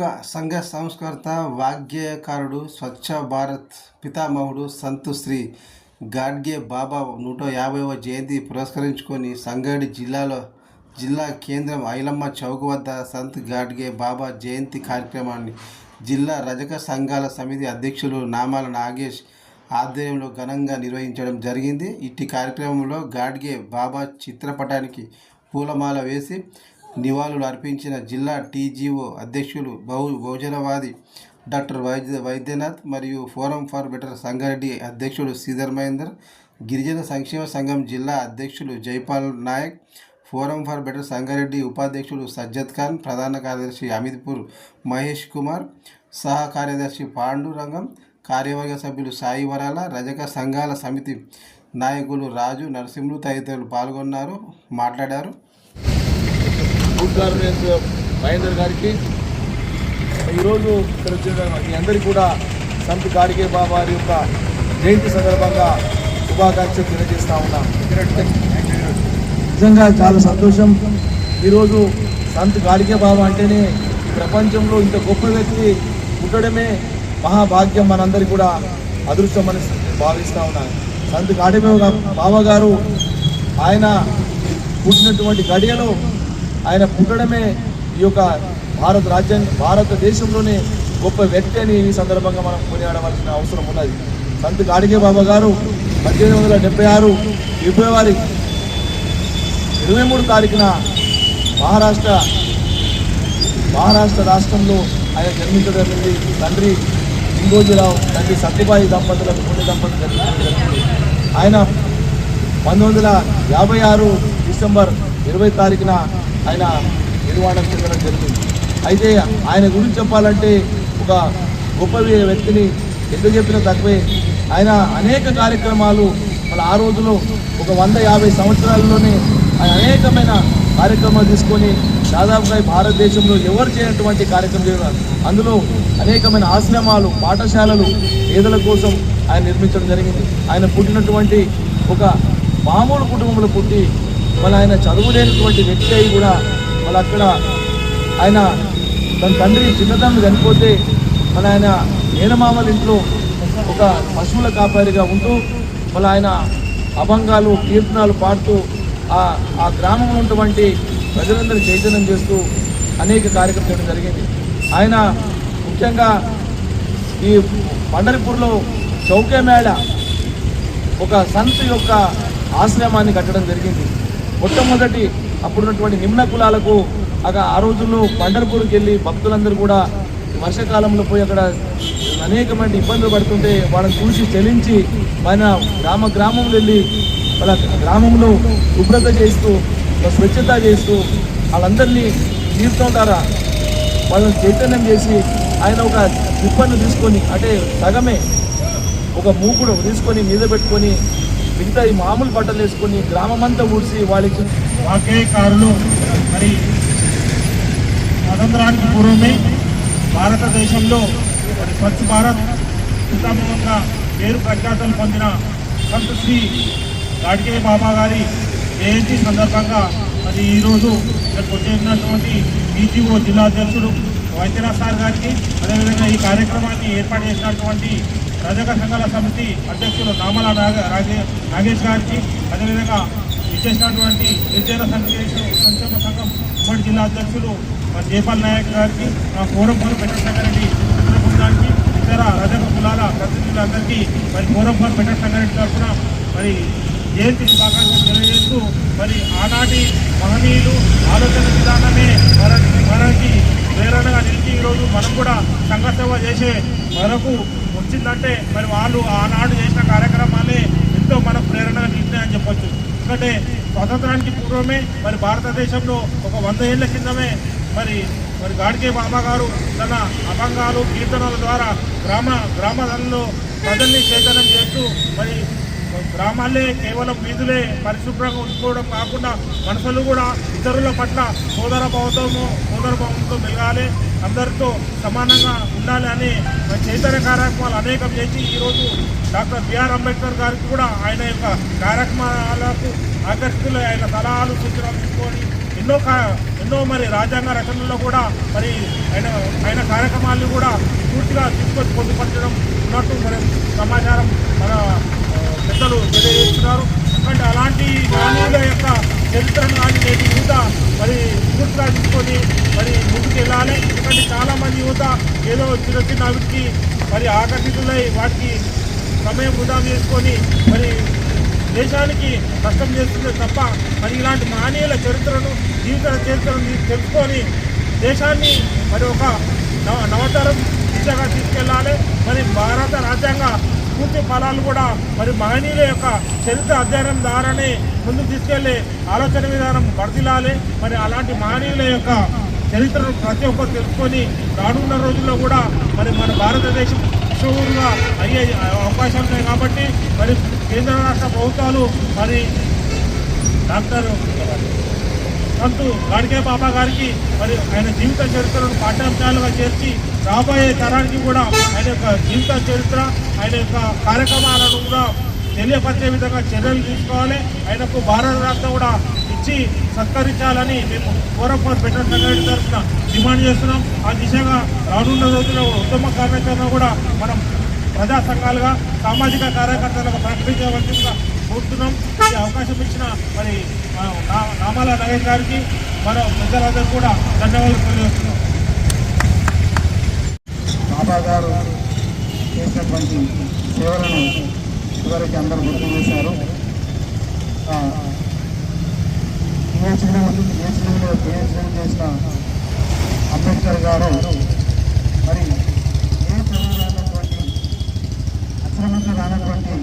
ప్రముఖ సంఘ సంస్కర్త వాగ్గేయకారుడు స్వచ్ఛ భారత్ పితామహుడు సంతు శ్రీ గాడ్గే బాబా నూట యాభైవ జయంతి పురస్కరించుకొని సంగారెడ్డి జిల్లాలో జిల్లా కేంద్రం ఐలమ్మ చౌక్ వద్ద సంత్ గాడ్గే బాబా జయంతి కార్యక్రమాన్ని జిల్లా రజక సంఘాల సమితి అధ్యక్షులు నామాల నాగేష్ ఆధ్వర్యంలో ఘనంగా నిర్వహించడం జరిగింది. ఇట్టి కార్యక్రమంలో గాడ్గే బాబా చిత్రపటానికి పూలమాల వేసి నివాళులు అర్పించిన జిల్లా టీజీఓ అధ్యక్షులు బహు బహుజనవాది డాక్టర్ వైద్య వైద్యనాథ్ మరియు ఫోరం ఫర్ బెటర్ సంగారెడ్డి అధ్యక్షుడు శ్రీధర్ మహేందర్ గిరిజన సంక్షేమ సంఘం జిల్లా అధ్యక్షులు Jaipal Nayak forum for better Sangareddy ఉపాధ్యక్షుడు సజ్జద్ ఖాన్ ప్రధాన కార్యదర్శి అమిత్పూర్ మహేష్ కుమార్ సహ కార్యదర్శి పాండురంగం కార్యవర్గ సభ్యులు సాయి వరాల రజక సంఘాల సమితి నాయకులు రాజు నరసింహులు తదితరులు పాల్గొన్నారు మాట్లాడారు. గుడ్ గార్మెంట్స్ మహేందర్ గారికి. ఈరోజు ఇక్కడ వచ్చిన మీ అందరికీ కూడా సంత్ గాడిగే బాబా వారి యొక్క జయంతి సందర్భంగా శుభాకాంక్షలు తెలియజేస్తా ఉన్నాం. నిజంగా చాలా సంతోషం. ఈరోజు సంత్ గాడిగే బాబా అంటేనే ప్రపంచంలో ఇంత గొప్ప వ్యక్తి ఉండడమే మహాభాగ్యం మనందరికీ కూడా అదృష్టమని భావిస్తూ ఉన్నాను సంత్ గాడిగే బాబా గారు ఆయన పుట్టినటువంటి గడియలో ఆయన పుట్టడమే ఈ యొక్క భారత రాజ్యాంగ భారతదేశంలోనే గొప్ప వ్యక్తి అని ఈ సందర్భంగా మనం కొనియాడవలసిన అవసరం ఉన్నది. సంత్ గాడిగే బాబా గారు పద్దెనిమిది వందల డెబ్బై ఆరు ఫిబ్రవరి ఇరవై మూడు తారీఖున మహారాష్ట్ర మహారాష్ట్ర రాష్ట్రంలో ఆయన జన్మించడం జరిగింది. తండ్రి ఇంగోజీరావు తండ్రి సత్యబాయి దంపతులకు పుణ్య దంపతులు జరిగింది. ఆయన పంతొమ్మిది వందల యాభై ఆరు డిసెంబర్ ఇరవై తారీఖున ఆయన నిర్మాణం చెందడం జరిగింది. అయితే ఆయన గురించి చెప్పాలంటే ఒక గొప్ప వ్యక్తిని ఎందుకు చెప్పినా తక్కువే. ఆయన అనేక కార్యక్రమాలు మన ఆ రోజులో ఒక వంద యాభై సంవత్సరాల్లోనే ఆయన అనేకమైన కార్యక్రమాలు తీసుకొని దాదాపుగా భారతదేశంలో ఎవరు చేయనటువంటి కార్యక్రమం చేయాలి అందులో అనేకమైన ఆశ్రమాలు పాఠశాలలు పేదల కోసం ఆయన నిర్మించడం జరిగింది. ఆయన పుట్టినటువంటి ఒక మామూలు కుటుంబంలో పుట్టి మళ్ళీ ఆయన చదువులేనటువంటి వ్యక్తి అయి కూడా మళ్ళీ అక్కడ ఆయన తన తండ్రి చిన్నతనం చనిపోతే మళ్ళీ ఆయన మేనమామల ఇంట్లో ఒక పశువుల కాపారిగా ఉంటూ మళ్ళీ ఆయన అభంగాలు కీర్తనాలు పాడుతూ ఆ ఆ గ్రామంలో ఉన్నటువంటి ప్రజలందరూ చైతన్యం చేస్తూ అనేక కార్యక్రమాలు చేయడం జరిగింది. ఆయన ముఖ్యంగా ఈ పండరిపూర్లో చౌకే మేళ ఒక సంత్ యొక్క ఆశ్రమాన్ని కట్టడం జరిగింది. మొట్టమొదటి అప్పుడున్నటువంటి నిమ్న కులాలకు అక్కడ ఆ రోజుల్లో పండర్పూర్కి వెళ్ళి భక్తులందరూ కూడా వర్షాకాలంలో పోయి అక్కడ అనేకమైన ఇబ్బందులు పడుతుంటే వాళ్ళని చూసి చెలించి మన గ్రామ గ్రామంలో వెళ్ళి వాళ్ళ గ్రామంలో శుభ్రత చేస్తూ స్వచ్ఛత చేస్తూ వాళ్ళందరినీ తీర్థం ద్వారా వాళ్ళని చైతన్యం చేసి ఆయన ఒక తిప్పను తీసుకొని అంటే సగమే ఒక మూకుడు తీసుకొని మీద పెట్టుకొని మిగతా ఈ మామూలు బట్టలు వేసుకొని గ్రామమంతా ఊడ్చి వాళ్ళకి వాగ్గేయకారులు మరి స్వతంత్రానికి పూర్వమే భారతదేశంలో స్వచ్ఛ భారత్ పితామహంగా పేరు ప్రఖ్యాతలు పొందిన సంత శ్రీ గాడికే బాబా గారి జయంతి సందర్భంగా మరి ఈరోజు ఇక్కడికి వచ్చేసినటువంటి బీజీఓ జిల్లా అధ్యక్షుడు వైద్యనాథ్ సార్ గారికి అదేవిధంగా ఈ కార్యక్రమాన్ని ఏర్పాటు చేసినటువంటి రజక సంఘాల సమితి అధ్యక్షులు నామల నాగేష్ గారికి అదేవిధంగా ఇచ్చేసినటువంటి గిరిజన సంక్షేమ సంక్షేమ సంఘం ఉమ్మడి జిల్లా అధ్యక్షులు మరి జయపాల్ నాయక్ గారికి నా ఫోరం ఫోర్ బెటర్ మిత్ర బృందానికి ఇతర రజక కులాల ప్రతినిధులందరికీ మరి ఫోరం ఫోర్ తరఫున మరి జయంతి శుభాకాంక్షలు తెలియజేస్తూ మరి ఆనాటి మహనీయులు ఆలోచన విధానమే మనకి మనకి ప్రేరణగా నిలిచి ఈరోజు మనం కూడా సంఘసేవ చేసే వరకు వచ్చిందంటే మరి వాళ్ళు ఆనాడు చేసిన కార్యక్రమాలే ఎంతో మనకు ప్రేరణగా నిలిచినాయని చెప్పొచ్చు. ఎందుకంటే స్వతంత్రానికి పూర్వమే మరి భారతదేశంలో ఒక వంద ఏళ్ళ కిందమే మరి మరి గాడికే బాబా గారు తన అభంగాలు కీర్తనల ద్వారా గ్రామ గ్రామాలలో ప్రజల్ని చైతన్యం చేస్తూ మరి గ్రామాలే కేవలం వీధులే పరిశుభ్రంగా ఉంచుకోవడం కాకుండా మనుషులు కూడా ఇతరుల పట్ల సోదర భావంతో సోదర భావంతో మెలగాలి. అందరితో సమానంగా ఉండాలి అని మరి చైతన్య కార్యక్రమాలు అనేకం చేసి ఈరోజు డాక్టర్ బిఆర్ అంబేద్కర్ గారికి కూడా ఆయన యొక్క కార్యక్రమాలకు ఆకర్షితులు ఆయన సలహాలు సూచనలు తీసుకొని ఎన్నో కా- ఎన్నో మరి రాజ్యాంగ రచనల్లో కూడా మరి ఆయన ఆయన కార్యక్రమాలను కూడా పూర్తిగా తీసుకొచ్చి పొందుపరచడం ఉన్నట్టు మరి సమాచారం మన పెద్దలు తెలియజేస్తున్నారు. ఎందుకంటే అలాంటి మానవుల యొక్క చరిత్రను కానీ నేటి యువత మరి పూర్తిగా తీసుకొని మరి ముందుకు వెళ్ళాలి ఎందుకంటే చాలామంది యువత ఏదో చిన్న చిన్న అవిటికి మరి ఆకర్షితులై వాటికి సమయం వృధా చేసుకొని మరి దేశానికి నష్టం చేస్తుంది తప్ప మరి ఇలాంటి మానీయుల చరిత్రను జీవిత చరిత్రను తెలుసుకొని దేశాన్ని మరి ఒక నవ నవతరం దిశగా తీసుకెళ్ళాలి. మరి భారత రాజ్యాంగ పూర్తి ఫలాలు కూడా మరి మహనీయుల యొక్క చరిత్ర అధ్యయనం ద్వారానే ముందుకు తీసుకెళ్ళే ఆలోచన విధానం వర్దిలాలి మరి అలాంటి మహనీయుల యొక్క చరిత్రను ప్రతి ఒక్కరు తెలుసుకొని రానున్న రోజుల్లో కూడా మరి మన భారతదేశం విశ్వగురుగా అయ్యే అవకాశాలు ఉన్నాయి కాబట్టి మరి కేంద్ర రాష్ట్ర ప్రభుత్వాలు మరి డాక్టర్ సంతు గాడికే బాబా గారికి మరి ఆయన జీవిత చరిత్రను పాఠ్యాంశాలుగా చేర్చి రాబోయే తరానికి కూడా ఆయన యొక్క జీవిత చరిత్ర ఆయన యొక్క కార్యక్రమాలను కూడా తెలియపరిచే విధంగా చర్యలు తీసుకోవాలి. ఆయనకు భారత రాష్ట్రం కూడా ఇచ్చి సత్కరించాలని మేము కోరపూర్ పెట్టడం సంఘటన తరఫున డిమాండ్ చేస్తున్నాం. ఆ దిశగా రానున్న రోజుల్లో ఉత్తమ కార్యాచరణ కూడా మనం ప్రజా సంఘాలుగా సామాజిక కార్యకర్తలుగా ప్రకటించవలసిందిగా కోరుతున్నాం. ఈ అవకాశం ఇచ్చిన మరి నా- నామాల నగేష్ గారికి మన ప్రజలందరూ కూడా ధన్యవాదాలు తెలియజేస్తున్నాం. బాబా గారు చేసినటువంటి సేవలను ఇదివరకు అందరూ గుర్తు చేశారు. పిహెచ్డీ పిహెచ్డీలో పిహెచ్డీ చేసిన అంబేద్కర్ గారు మరి ఏ చదువు రానటువంటి అక్షరమంతా రానటువంటి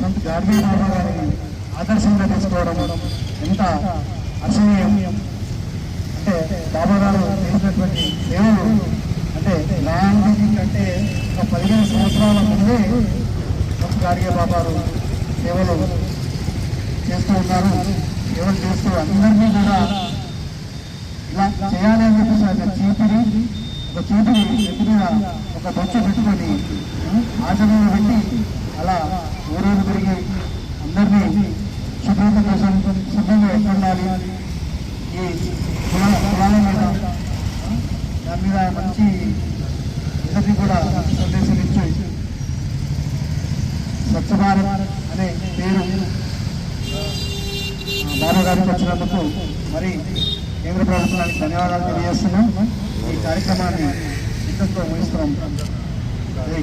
సంత్ గార్గే బాబా గారిని ఆదర్శంగా తీసుకోవడం ఎంత అసహ్యం అంటే బాబా గారు చేసినటువంటి సేవలు అంటే గాంధీజీ కంటే ఒక పదిహేను సంవత్సరాల ముందే సంత్ గార్గే బాబారు సేవలు చేస్తూ ఉన్నారు సేవలు చేస్తూ అందరినీ కూడా ఇలా చేయాలని చెప్పేసి ఒక చీపిరి ఒక చీపిరి ఎత్తి మీద ఒక బొచ్చు పెట్టుకొని ఆచరణలో పెట్టి అలా ఊరేలు తిరిగి అందరినీ శుభ్రత కోసం శుభ్రంగా ఎక్కడ ఉండాలి ఈ కులాల మీద దాని మీద మంచి అందరినీ కూడా సందేశం ఇచ్చి స్వచ్ఛ భారత్ అనే పేరు బాబు గారికి వచ్చినందుకు మరి కేంద్ర ప్రభుత్వానికి ధన్యవాదాలు తెలియజేస్తున్నాం. ఈ కార్యక్రమాన్ని ఇంతతో ముగిస్తున్నాం. జై